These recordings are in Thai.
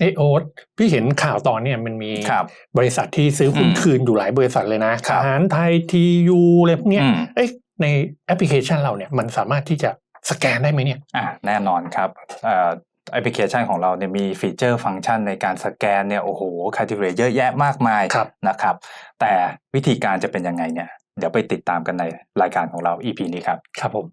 เอยโอ๊ตพี่เห็นข่าวตอนเนี่ยมันมีครับบริษัทที่ซื้อหุ้นอืมคืนอยู่หลายบริษัทเลยนะครับทหารไทยทียูอะไรพวกเนี้ยอืมเอ้ยในแอปพลิเคชันเราเนี่ยมันสามารถที่จะสแกนได้ไหมเนี่ยอ่าแน่นอนครับเอ่อแอปพลิเคชันของเราเนี่ยมีฟีเจอร์ฟังก์ชันในการสแกนเนี่ยโอ้โหคาทีเรเยอะแยะมากมายครับนะครับ แต่วิธีการจะเป็นยังไงเนี่ยเดี๋ยวไปติดตามกันในรายการของเรา EP นี้ครับ ครับผม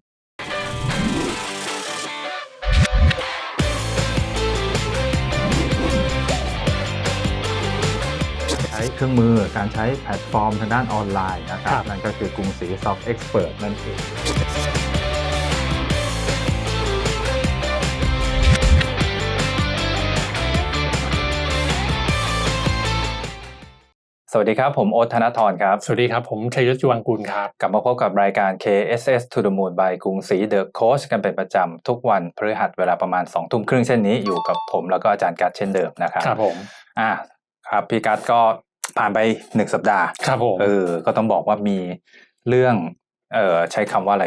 เครื่องมือการใช้แพลตฟอร์มทางด้านออนไลน์นะครับ นั่นก็คือกรุงศรี Soft Expert นั่นเองสวัสดีครับ ผมโอ๊ตธนทรครับ สวัสดีครับ ผมชัยยศจวังกูลครับ กลับมาพบกับรายการ KSS to the Moon by กรุงศรี The Coach กันเป็นประจำ ทุกวันพฤหัสเวลาประมาณ2ทุ่มครึ่งเช่นนี้อยู่กับผมแล้วก็อาจารย์กัดเช่นเดิมนะครับ ครับผม อ่า ครับพี่กัดก็ ผ่านไปหนึ่งสัปดาห์ครับผมเออ ก็ต้องบอกว่ามีเรื่องเอ่อใช้คำว่าอะไร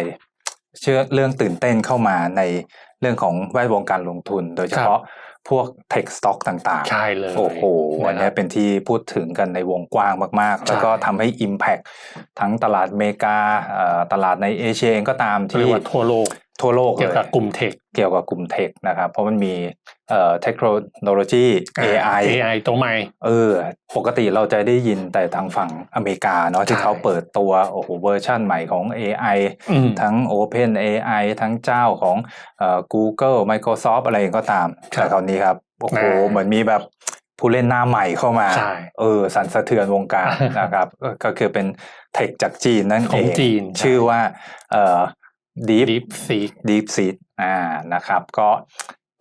เชื่อเรื่องตื่นเต้นเข้ามาในเรื่องของแวดวงการลงทุน โดยเฉพาะพวก Tech Stock ต่างๆ ใช่เลย โอ้โหอันนะคนี้รับเป็นที่พูดถึงกันในวงกว้างมากๆ แล้วก็ทำให้ Impact ทั้งตลาดอเมริกาเอ่อตลาดในเอเชียเองก็ตามเรียที่กว่าทั่วโลก ทั่วโลกเกี่ยวกับลกลุ่มเทค เกี่ยวกับกลุ่มเทคนะครับ เพราะมันมี เอ่อเทคโนโลยี AI AI ตัวใหม่ เออ ปกติเราจะได้ยินแต่ทางฝั่งอเมริกาเนาะที่ใช่เขาเปิดตัวโอ้โหเวอร์ชั่นใหม่ของ AI อืมทั้ง Open AI ทั้งเจ้าของเอ่อ Google Microsoft อะไรก็ตามครับแต่คราวนี้ครับ โอ้โหอ่าเหมือนมีแบบผู้เล่นหน้าใหม่เข้ามาใช่เออ สั่นสะเทือนวงการนะครับ ก็ก็คือเป็นเทคจากจีนนั่นขเอองงจีนชื่อว่าเอ่อ Deep Deep Seek Deep Seed อ่านะครับ ก็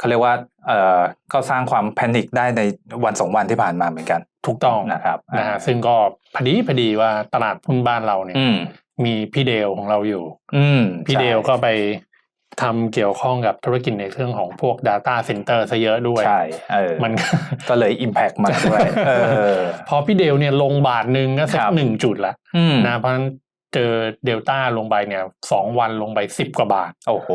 เขาเรียกว่าเอ่อก็สร้างความแพนิคได้ในวันสองวันที่ผ่านมาเหมือนกัน ถูกต้องนะครับนะฮะซึ่งก็พอดีพอดีว่าตลาดหุ้นบ้านเราเนี่ยอืมมีพี่เดลของเราอยู่ อืมพี่ใช่เดลก็ไปทำเกี่ยวข้องกับธุรกิจในเรื่องของพวก Data Center ซะเยอะด้วย ใช่เออมันก็เลย Impact มาด้วยเออพอพี่เดลเนี่ยลงบาทหนึ่งก็สัคกรับหนึ่งจุดละอืมนะเพราะฉะนั้น เจอเดลต้าลงไปเนี่ยสองวันลงไปสิบกว่าบาท โอ้โห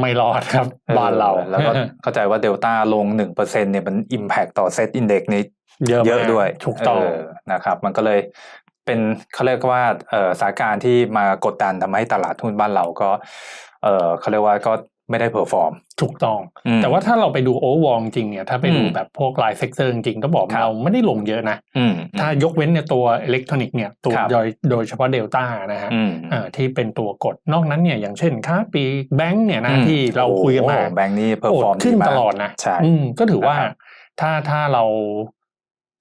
ไม่รอดครับบ้านเราออแล้วก็เข้าใจว่าเดลต้าลงหนึ่งเปอร์เซ็นเนี่ยมัน Impact ต่อเซตอินเด็กนี่เยอะเยอะมากด้วยถูกต้องเนะครับ มันก็เลยเป็นเขาเรียกว่าเอ่อสถานการณ์ที่มากดดันทำให้ตลาดหุ้นบ้านเราก็ เอ่อเขาเรียกว่าก็ ไม่ได้เพอร์ฟอร์มถูกต้องอืมแต่ว่าถ้าเราไปดูโอเวอร์จริงๆเนี่ย ถ้าไปดูอืมแบบพวกรายเซกเตอร์จริงๆต้องบอกครับเราไม่ได้ลงเยอะนะอืมถ้ายกเว้นในตัวอิเล็กทรอนิกส์เนี่ยตัวครับโดยโดยเฉพาะเดลต้านะฮะอืมเอ่อที่เป็นตัวกดนอกนั้นเนี่ยอย่างเช่นค่าปีแบงก์เนี่ยนะที่เราคุยกันมาโอ้โหแบงค์นี่เพอร์โอฟอร์มดขึ้นตลอดนะใช่อืมก็ถือว่านะครับถ้าถ้าเรา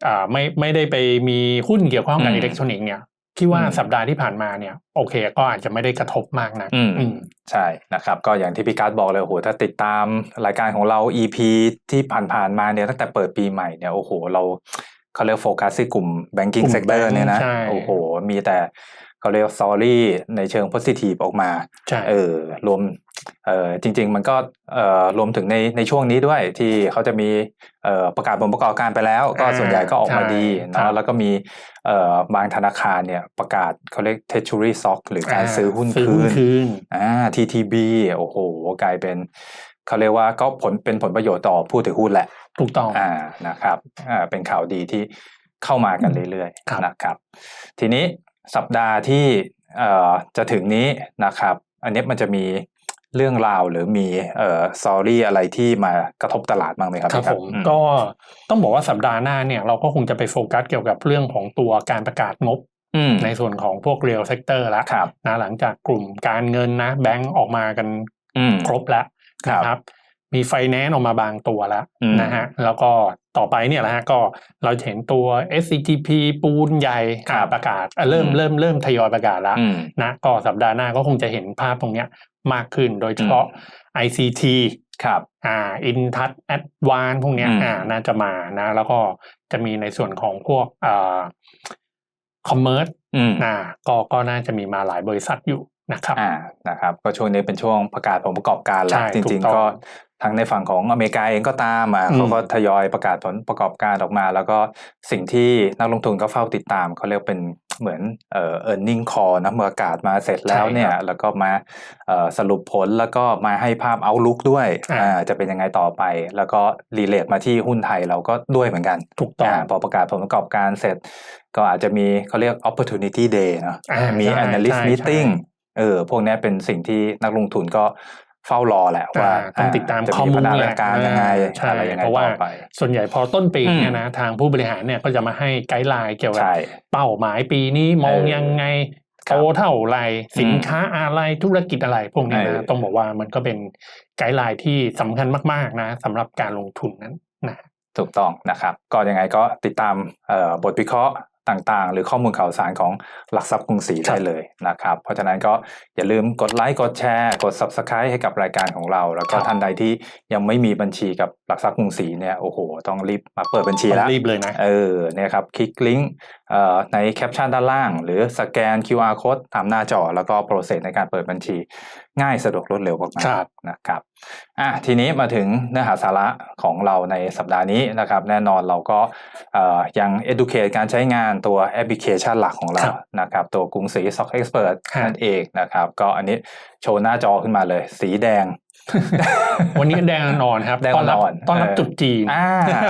อ่าไม่ไม่ได้ไปมีหุ้นเกี่ยวข้องกับอืมอิเล็กทรอนิกส์เนี่ย คิดว่าอืมสัปดาห์ที่ผ่านมาเนี่ยโอเคก็อาจจะไม่ได้กระทบมากนะอืมอืมใช่นะครับ ก็อย่างที่พี่การ์ดบอกเลยโอ้โหถ้าติดตามรายการของเรา EP ที่ผ่านๆมาเนี่ยตั้งแต่เปิดปีใหม่เนี่ยโอ้โห เราเขาเรียกโฟกัสที่กลุ่ม banking กลุ่ม sector เนี่ยนะใช่โอ้โห มีแต่เขาเรียกสอรี่ในเชิง positive ออกมาใช่เออรวมเออ จริง ๆ มันก็เอ่อรวมถึงในในช่วงนี้ด้วยที่เขาจะมีเอ่อประกาศผลประกอบการไปแล้ว ก็อ่าส่วนใหญ่ก็ออกมาใช่ดีครัเนาะบแล้วก็มีเอ่อบางธนาคารเนี่ยประกาศเขาเรียก treasury stock หรือการซื้อหุ้นซื้อคืหุ้นนคืนอ่า TTB โอ้โหกลายเป็นเขาเรียกว่าก็ผลเป็นผลประโยชน์ต่อผู้ถือหุ้นแหละ ถูกต้องอ่านะครับอ่าเป็นข่าวดีที่เข้ามากันเรื่อยครับๆนะครับ ทีนี้สัปดาห์ที่เอ่อจะถึงนี้นะครับ อันนี้มันจะมี เรื่องราวหรือมีเอ่อซอรี่อะไรที่มากระทบตลาดบ้างไหมครับครับพี่ผมอืก็ต้องบอกว่าสัปดาห์หน้าเนี่ยเราก็คงจะไปโฟกัสเกี่ยวกับเรื่องของตัวการประกาศงบอืมในส่วนของพวกเรียลเซกเตอร์แล้วครับนะหลังจากกลุ่มการเงินนะแบงก์ออกมากันอืมครบแล้วครับนะครับ มีไฟแนนซ์ออกมาบางตัวแล้วอืมนะฮะแล้วก็ ต่อไปเนี่ยแหละฮะก็เราจะเห็นตัว SCGP ปูนใหญ่ครับประกาศอะเริ่มอืมเริ่มเริ่มทยอยประกาศแล้วอืมนะก็สัปดาห์หน้าก็คงจะเห็นภาพตรงเนี้ยมากขึ้นโดยเฉพาะ ICT ครับอ่าอินทัชแอดวานพวกเนี้ยอืมอ่าน่าจะมานะ แล้วก็จะมีในส่วนของพวกอ่าคอมเมอร์สอืมนะก็ก็น่าจะมีมาหลายบริษัทอยู่นะครับอ่านะครับ ก็ช่วงนี้เป็นช่วงประกาศผลประกอบการแล้ใช่วจถูริงกต้องๆ ก็ ทั้งในฝั่งของอเมริกาเองก็ตามอะอืมเขาก็ทยอยประกาศผลประกอบการออกมา แล้วก็สิ่งที่นักลงทุนก็เฝ้าติดตามเขาเรียกเป็นเหมือนเอ่อ earning call นะเมื่อประกาศมาเสร็จแล้วเนี่ย แล้วก็มาเอ่อสรุปผลแล้วก็มาให้ภาพ outlook ด้วยอ่าอ่าจะเป็นยังไงต่อไป แล้วก็รีเลทมาที่หุ้นไทยเราก็ด้วยเหมือนกันถูกต้องอ่าพอประกาศผลประกอบการเสร็จ ก็อาจจะมีเขาเรียก opportunity day เนอะอ่ามีใช่ analyst ใช่ meeting เออพวกเนี้ยเป็นสิ่งที่นักลงทุนก็ เฝ้ารอแหละว่าอ่าต้องติดตามจะข้อมูลพัฒแหนาละการยังไงใช่อะไรยังไงเพราะว่าต่อไปส่วนใหญ่พอต้นปีอืมเนี่ยนะทางผู้บริหารเนี่ยก็จะมาให้ไกด์ไลน์เกี่ยวกับใช่เป้าหมายปีนี้มองเออยังไงครัโตบเท่าไหรสินค้าอะไรธุรกิจอะไรพวกนี้เออนะต้องบอกว่ามันก็เป็นไกด์ไลน์ที่สำคัญมากๆนะสำหรับการลงทุนนั้นนะถูกต้องนะครับ ก็ยังไงก็ติดตามเอ่อบทวิเคราะห์ ต่างๆ หรือข้อมูลข่าวสารของหลักทรัพย์กรุงศรีครัได้บเลยนะครับ เพราะฉะนั้นก็อย่าลืมกดไลค์กดแชร์ กด Subscribe ให้กับรายการของเรา แล้วก็ครับท่านใดที่ยังไม่มีบัญชีกับหลักทรัพย์กรุงศรีเนี่ยโอ้โห ต้องรีบมาเปิดบัญชีต้อแล้วงรีบเลยนะเออเนี่ยครับคลิกลิงก์เอ่อ ในแคปชั่นด้านล่าง หรือสแกน QR code ตามหน้าจอ แล้วก็โปรเซสในการเปิดบัญชี ง่ายสะดวกรวดเร็วมากครับๆนะครับอะทีนี้มาถึงเนื้อหาสาระของเราในสัปดาห์นี้นะครับ แน่นอนเราก็เอ่อยัง educate การใช้งานตัวแอปพลิเคชันหลักของเราครับนะครับ ตัวกรุงศรี Stock Expert ครับนั่นเองนะครับ ก็อันนี้โชว์หน้าจอขึ้นมาเลย สีแดง วันนี้แดงนอนครับแดงต้อนรับอ่อนๆต้อนรับเออจุดจีนอ่า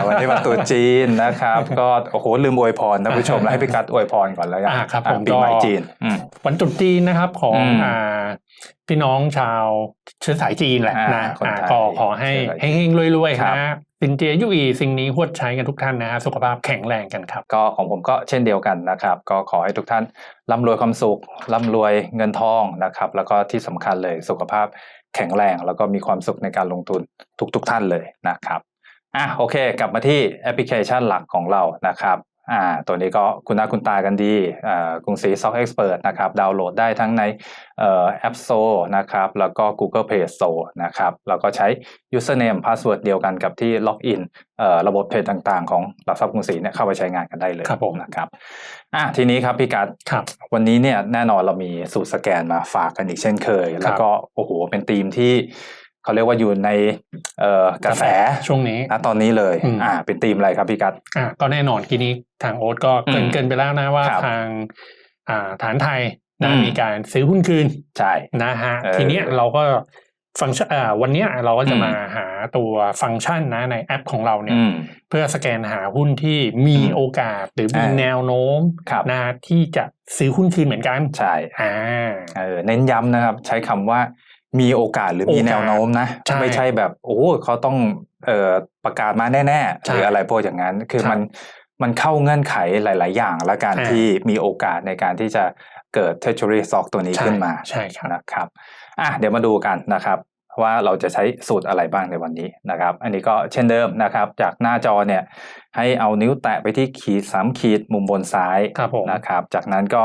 วันนี้วันตรุษจีนนะครับ ก็โอ้โหลืมอวยพรท่านผู้ชมแล้วให้พี่กัดอวยพรก่อนแล้วกันอ่าครับอะผมปีใหม่ก็จีนอืมวันตรุษจีนนะครับของอืมอ่าพี่น้องชาวเชื้อสายจีนแหละอ่านะคนไทยอ่าก็ขอให้เชื้อสายจีนเฮงๆรวยครัๆบนะสินเจียยุ่ยสิ่งนี้หวดใช้กันทุกท่านนะฮะสุขภาพแข็งแรงกันครับ ก็ของผมก็เช่นเดียวกันนะครับ ก็ขอให้ทุกท่านร่ำรวยความสุขร่ำรวยเงินทองนะครับ แล้วก็ที่สำคัญเลยสุขภาพ แข็งแรง แล้วก็มีความสุขในการลงทุนทุกๆทท่านเลยนะครับอะโอเค กลับมาที่แอปพลิเคชันหลักของเรานะครับ อ่าตัวนี้ก็คุณหน้าคุณตากันดีอ่ากรุงศรี Stock Expert นะครับดาวน์โหลดได้ทั้งในเอ่อ App Store นะครับแล้วก็ Google Play Store นะครับแล้วก็ใช้ username password เดียวกันกับที่ล็อกอินเอ่อระบบเทรดต่างๆ ของหลักทรัพย์กรุงศรีเนี่ยเข้าไปใช้งานกันได้เลยครับผมนะครับอะทีนี้ครับพี่กัดครับวันนี้เนี่ยแน่นอนเรามีสูตรสแกนมาฝากกันอีกเช่นเคย แล้วก็โอ้โหเป็นธีมที่ เขาเรียกว่าอยู่ในเอ่อกระแสช่วงนี้ณตอนนี้เลยอืมอ่าเป็นธีมอะไรครับพี่กัดอะก็แน่นอนทีนี้ทางโอ๊ตก็เกรินอืมเกินไปแล้วนะว่าครับทางอ่าฐานไทยนะอืมมีการซื้อหุ้นคืนใช่นะฮะเออทีเนี้ยเราก็ฟังก์ชันอ่าวันเนี้ยเราก็จะอืมมาหาตัวฟังก์ชันนะในแอปของเราเนี่ยอืมเพื่อสแกนหาหุ้นที่มีอืมโอกาสหรือมีอ่าแนวโน้มครับนะที่จะซื้อหุ้นคืนเหมือนกัน ใช่อ่าเออเน้นย้ำนะครับ ใช้คำว่า มีโอกาสหรือมีโอกาสแนวโน้มนะใช่ไม่ใช่แบบโอ้โหเขาต้องเอ่อประกาศมาแน่ๆใช่หรืออะไรพวกอย่างนั้น คือครับมันมันเข้าเงื่อนไขหลาย ๆ อย่างและการอ่าที่มีโอกาสในการที่จะเกิด treasury stock ตัวนี้ใช่ขึ้นมาใช่ครับนะครับอะเดี๋ยวมาดูกันนะครับว่าเราจะใช้สูตรอะไรบ้างในวันนี้นะครับ อันนี้ก็เช่นเดิมนะครับ จากหน้าจอเนี่ยให้เอานิ้วแตะไปที่ขีดสามขีดมุมบนซ้ายครับผมนะครับ จากนั้นก็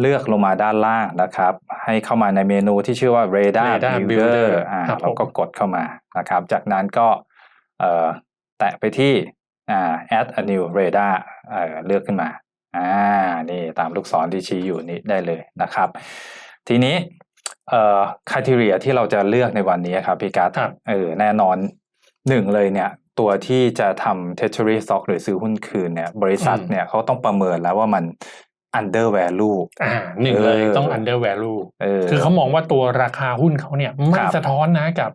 เลือกลงมาด้านล่างนะครับ ให้เข้ามาในเมนูที่ชื่อว่า Radar Radar Builder Builder อ่าครับผมเราก็กดเข้ามานะครับ จากนั้นก็เอ่อแตะไปที่อ่า add a new radar เอ่อเลือกขึ้นมาอ่านี่ตามลูกศรที่ชี้อยู่นี้ได้เลยนะครับ ทีนี้เอ่อคุณทีเรียที่เราจะเลือกในวันนี้ครับพี่กัสครับเออแน่นอนหนึ่งเลยเนี่ย ตัวที่จะทำ treasury stock หรือซื้อหุ้นคืนเนี่ย บริษัทอืมเนี่ยเขาต้องประเมินแล้วว่ามัน under value อ่าหนึ่งเลยเออต้อง under value เออคือเขามองว่าตัวราคาหุ้นเขาเนี่ยไม่ครับสะท้อนนะกับ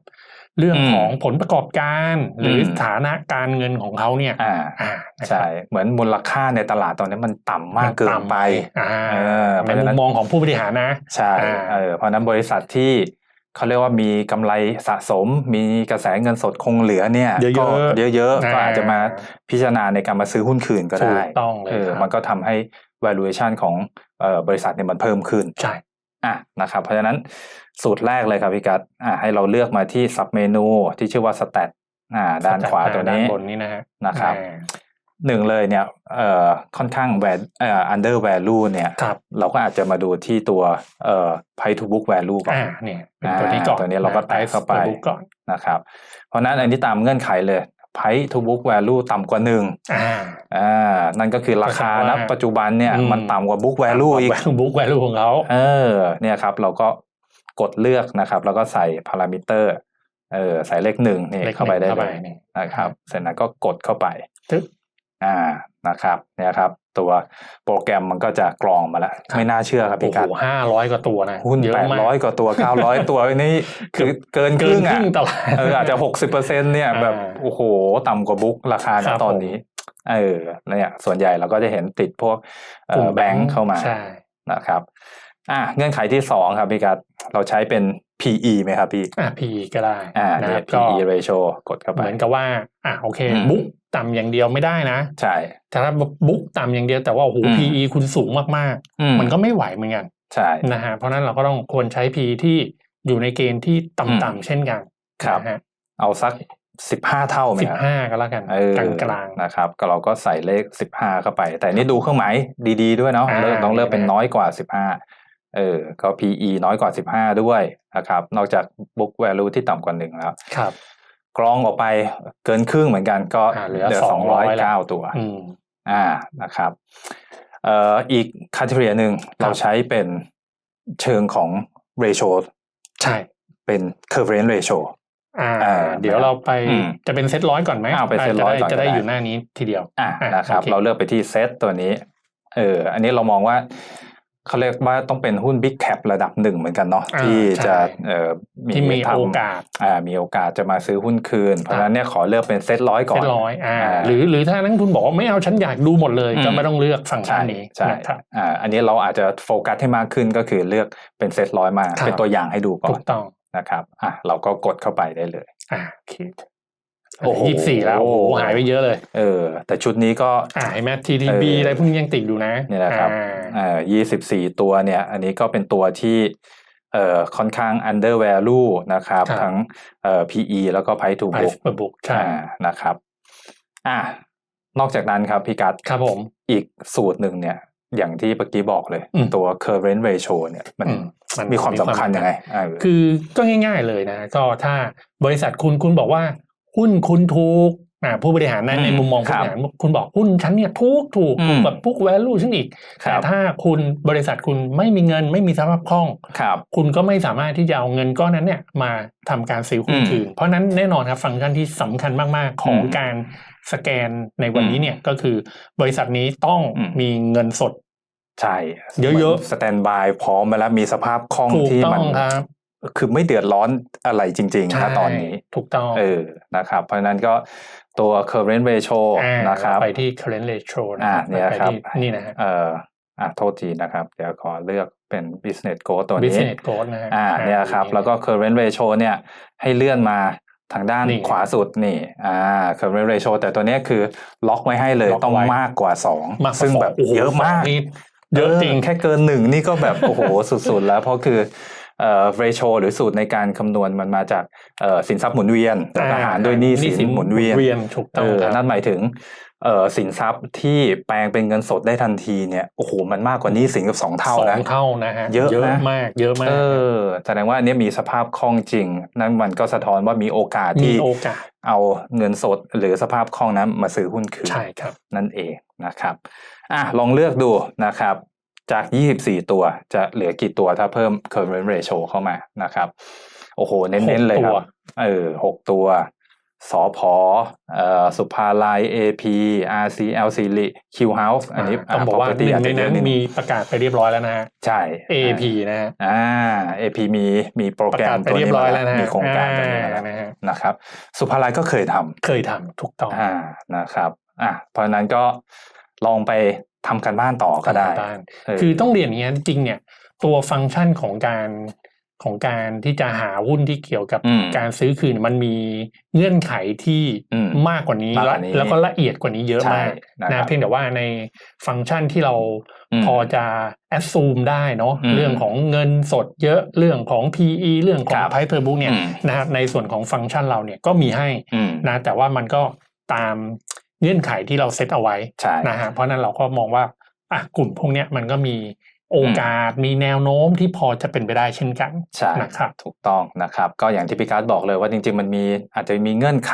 เรื่องอืมของผลประกอบการหรืออมสถานะการเงินของเขาเนี่ยอ่าอ่านะครับใช่เหมือนมูลค่าในตลาดตอนนี้มันต่ำมากเกินไปอ่าเออเพในราะฉะมุนั้มนมองของผู้บริหารนะใช่อ่าเออเพราะฉะนั้นบริษัทที่เขาเรียกว่ามีกำไรสะสม มีกระแสเงินสดคงเหลือเนี่ยเยอะๆก็เยอะๆอ่าก็อาจจะมาพิจารณาในการมาซื้อหุ้นคืนก็ถูได้กต้องเลยเออครับมันก็ทำให้ valuation ของเอ่อบริษัทเนี่ยมันเพิ่มขึ้นใช่อะนะครับเพราะฉะนั้นสูตรแรกเลยครับพี่กัดอ่าให้เราเลือกมาที่ sub menu ที่ชื่อว่า stat อ่าด้านขวาตัวนี้ด้านบนนี้นะฮะนะครับอ่าหนึ่งเลยเนี่ยเอ่อค่อนข้างแวดเอ่อ under value เนี่ยครับเราก็อาจจะมาดูที่ตัวเอ่อ price to book value ก่อนอ่าเนี่ยเป็นตัวนี้ก่อนอ่าตัวนี้เราก็แตะเข้าไปตัวบุ๊กก่อนนะครับ เพราะฉะนั้นอันนี้ตามเงื่อนไขเลย price to book value ต่ำกว่าหนึ่งอ่าอ่านั่นก็คือราคาก็แสดงณว่าปัจจุบันเนี่ยอืมมันต่ำกว่า book value อีกบุ๊กแวลูของเขาเออ เนี่ยครับ เราก็กดเลือกนะครับ แล้วก็ใส่พารามิเตอร์ เออ ใส่เลขหนึ่งนี่เลขเข้าไปได้หนึ่งเลเข้ายไปนี่นะครับ เสร็จแล้วก็กดเข้าไปทึบ อ่านะครับเนี่ยครับ ตัวโปรแกรมมันก็จะกรองมาแล้วไม่น่าเชื่อครับโอ้พี่โหกัดห้าร้อยกว่าตัวนะหุ้นเยอะแปดมากร้อยกว่าตัวเก้าร้อยตัวนี่คือเกินคเกิรึ่นงคอะรึ่งตลาดเอออาจจะหกสิบเปอร์เซ็นเนี่ยอ่าแบบโอ้โห ต่ำกว่าบุ๊กราคาครัณบตอนนี้ เออแล้วเนี่ยส่วนใหญ่เราก็จะเห็นติดพวกเอ่กลุ่อมแบงค์เข้ามาใช่นะครับ อะเงื่อนไขที่สองครับพี่กัดเราใช้เป็น PE ไหมครับพี่อะ P ก็ได้อ่านะเนี่คยรับก็ PE ratio กดเข้าไปเหมือนกับว่าอะโอเคอืมบุ๊กต่ำอย่างเดียวไม่ได้นะ ใช่แต่ถ้าบุ๊กต่ำอย่างเดียวแต่ว่าโอ้โหอืม PE คุณสูงมากอืๆมันก็ไม่ไหวเหมือนกันใช่นะฮะเพราะฉะนั้นเราก็ต้องควรใช้ P ที่อยู่ในเกณฑ์ที่ต่ำๆเช่นกันครับนะฮะเอาสักสิบห้าเท่าไหมสิบครับห้าก็แล้วกันเออกลางๆนะครับ ก็เราก็ใส่เลขสิบห้าเข้าไป แต่นี่ดูเครื่องหมายดี ๆ ด้วยเนาะอ่าเลือกต้องเลือกเป็นเห็นไหมน้อยกว่าสิบห้า เออก็ PE น้อยกว่าสิบห้าด้วยนะครับ นอกจาก book value ที่ต่ำกว่าหนึ่งแล้วครับกรองออกไปเกินครึ่งเหมือนกันก็อ่าเหลือสองร้อย200แล้วเก้าตัวอืมอ่านะครับเอ่ออีกคา t e เ r ียหนึ่งครับเราใช้เป็นเชิงของ ratio ใช่เป็น current ratio อ่าอ่า เดี๋ยวเราไปอืมจะเป็นเซตร้อยก่อนไหมเอาไปเซตร้อยก่อนจะได้ก็ได้จะได้อยู่หน้านี้ทีเดียวอ่าอะนะครับโอเคเราเลือกไปที่เซตตัวนี้ เออ อันนี้เรามองว่า เขาเรียกว่าต้องเป็นหุ้น big cap ระดับหนึ่งเหมือนกันเนาะอ่าที่จะใช่เอ่อที่มีทำโอกาสอ่ามีโอกาสจะมาซื้อหุ้นคืน เพราะฉะนั้นเนี่ยขอเลือกเป็นเซตร้อยก่เซอนตร้อยอ่าอ่าหรือหรือถ้านักลงทุนบอกว่าไม่เอาฉันอยากดูหมดเลยอืมก็ไม่ต้องเลือกฟังก์ชัใช่นนี้ใช่นะครับอ่าอันนี้เราอาจจะโฟกัสให้มากขึ้นก็คือเลือกเป็นเซตร้อยมาครับเป็นตัวอย่างให้ดูก่ถูอนกต้องนะครับอะเราก็กดเข้าไปได้เลยอ่าโอเคโอ้โห ยี่สิบสี่แล้วโอ้โหหายไปเยอะเลย เออ แต่ชุดนี้ก็อ่าเห็นไหม TTB เออออะไรพวกนี้ยังติดอยู่นะนี่แหละครับอ่าเอ่อยี่สิบสี่ตัวเนี่ย อันนี้ก็เป็นตัวที่เอ่อค่อนข้าง under value นะครับครับทั้งเอ่อ PE แล้วก็ price to ไพ book เปอร์บุ๊กใช่อ่านะครับ อะนอกจากนั้นครับพี่กัดครับผมอีกสูตรหนึ่งเนี่ย อย่างที่เมื่อกี้บอกเลยอืมตัว current ratio เนี่ยมันอืนมีความสำคัญยังไงเออคือก็ง่าย ๆเลยนะ ก็ถ้าบริษัทคุณคุณบอกว่า หุ้นคุณถูกอ่าผู้บริหารในอืมในมุมมองคผู้รับบริหารคุณบอกหุ้นฉันเนี่ยถูกถูกอืมถูกแบบพวกแวลูฉันอีกครัแต่บถ้าคุณบริษัทคุณไม่มีเงินไม่มีสภาพคล่องครับคุณก็ไม่สามารถที่จะเอาเงินก้อนนั้นเนี่ยมาทำการซื้อหุ้นอืมคืนเพราะฉะนั้นแน่นอนครับฟังก์ชันที่สำคัญมากๆ ของอืมการสแกนในวันนี้อืมเนี่ยก็คือบริษัทนี้ต้องอืมมีเงินสดใช่เยอะๆสแตนบายพร้อมมาแล้วมีสภาพคล่องถูกที่ต้อมันง ครับคือไม่เดือดร้อนอะไรจริงๆใช่นะตอนนี้ถูกต้องเออนะครับ เพราะฉะนั้นก็ตัว current ratio อ่านะครับไปที่ current ratio นะอ่าครับเนี่ยไปครับที่นี่นะฮะเอ่ออะโทษทีนะครับ เดี๋ยวขอเลือกเป็น business growth ตัวนี้ business growth นะฮะอ่าเนี่ยครับ แล้วก็ current ratio เนี่ยให้เลื่อนมาทางด้านนี่ขวาสุดนี่อ่า current ratio แต่ตัวเนี้ยคือล็อกไว้ให้เลยล็อกต้องไว้มากกว่าสองมากกว่าซึ่งสอแบบโโหเยอะมากนี่เยอะจริงแค่เกินหนึ่งนี่ก็แบบโอ้โหสุดๆ แล้วเพราะคือ เอ่อ ratio หรือสูตรในการคำนวณมันมาจากเอ่อสินทรัพย์หมุนเวียนแล้วก็หารด้วยหนี้สินหมุนเวียนถูกเอต้องอครับนั่นหมายถึงเอ่อสินทรัพย์ที่แปลงเป็นเงินสดได้ทันทีเนี่ยโอ้โหมันมากกว่าหนี้สินกับสองเท่าสอนะงเท่านะฮะเยอะนะมากเยอะมากเออแสดงว่าอันเนี้ยมีสภาพคล่องจริง นั่นมันก็สะท้อนว่ามีโอกาสมีที่โอกาสเอาเงินสดหรือสภาพคล่องนั้นมาซื้อหุ้นคืนใช่ครับ นั่นเองนะครับอะลองเลือกดูนะครับ จาก 24 ตัวจะเหลือกี่ตัวถ้าเพิ่ม current ratio เข้ามานะครับ โอ้โห เน้นๆเลยคตัรัวบเออหกตัว สอพอเอ่อสุภาลัย AP RCL ซีรี Q House อันนี้ต้องบอกว่าห property นึ่งอาจในจะเยนั้อะนนิดนึงมีประกาศไปเรียบร้อยแล้วนะฮะใช่ AP นะฮะอ่า AP มีมีโปรประแกรกามศไปตัวเรียนี้บร้อยมาแล้วนะฮะมีโครงการตัวนี้มาอ่าแล้วนะฮะนะครับ สุภาลัยก็เคยทำเคยทำถูกต้องอ่านะครับอะเพราะฉะนั้นก็ลองไป ทำกันบ้านต่อก็ได้บ้านเออคือต้องเรียนอย่างนี้ยจริงๆเนี่ย ตัวฟังก์ชันของการของการที่จะหาหุ้นที่เกี่ยวกับอืมการซื้อคืนมันมีเงื่อนไขที่อืมมากกว่านี้มากกและว่านี้ แล้วก็ละเอียดกว่านี้เยอะใช่มากนะคนะรับเพียงแต่ว่าในฟังก์ชันที่เราอืมพอจะแอดซูมได้เนาะอืมเรื่องของเงินสดเยอะเรื่องของ PE เรื่องขอคงรับ Price per book เนี่ยอืมนะครับในส่วนของฟังก์ชันเราเนี่ยก็มีให้อืมนะแต่ว่ามันก็ตาม เงื่อนไขที่เราเซตเอาไว้ใช่นะฮะเพราะฉะนั้นเราก็มองว่าอะกลุ่มพวกเนี้ยมันก็มีโอกาสมีแนวโน้มที่พอจะเป็นไปได้เช่นกันใช่นะครับถูกต้องนะครับ ก็อย่างที่พี่การ์ดบอกเลยว่าจริง ๆ มันมีอาจจะมีเงื่อนไข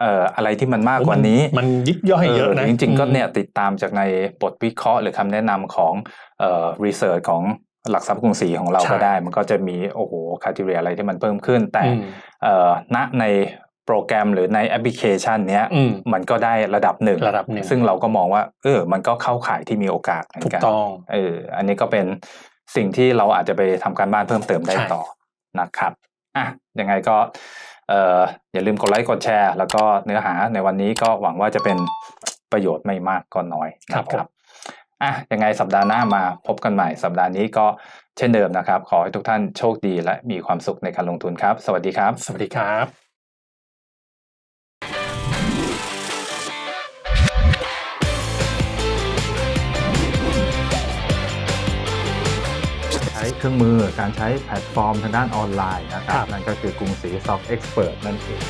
เอ่ออะไรที่มันมากกว่านี้ มันยิบย่อยเยอะนะจริง ๆ ก็อืมเนี่ยติดตามจากในบทวิเคราะห์ หรือคำแนะนำของเอ่อรีเสิร์ชของหลักทรัพย์กรุงศรีของเราใช่ก็ได้ มันก็จะมีโอ้โหคาทีเรียอะไรที่มันเพิ่มขึ้น แต่อืมเอ่อณใน โปรแกรมหรือในแอปพลิเคชันเนี้ยอืมมันก็ได้ระดับหนึ่งระดับหนึ่งซึ่งเราก็มองว่า เออ มันก็เข้าข่ายที่มีโอกาสเหมือถูนกกันต้องเอออันนี้ก็เป็นสิ่งที่เราอาจจะไปทำการบ้านเพิ่มเติมได้ใช่ต่อนะครับอะยังไงก็เอ่ออย่าลืมกดไลค์กดแชร์ แล้วก็เนื้อหาในวันนี้ก็หวังว่าจะเป็นประโยชน์ไม่มากก็น้อยครับนะผมอะยังไงสัปดาห์หน้ามาพบกันใหม่สัปดาห์นี้ก็เช่นเดิมนะครับ ขอให้ทุกท่านโชคดีและมีความสุขในการลงทุนครับ สวัสดีครับ สวัสดีครับ เครื่องมือการใช้แพลตฟอร์มทางด้านออนไลน์นะครัครับบนั่นก็คือกรุงศรี Stock Expert นั่นเอง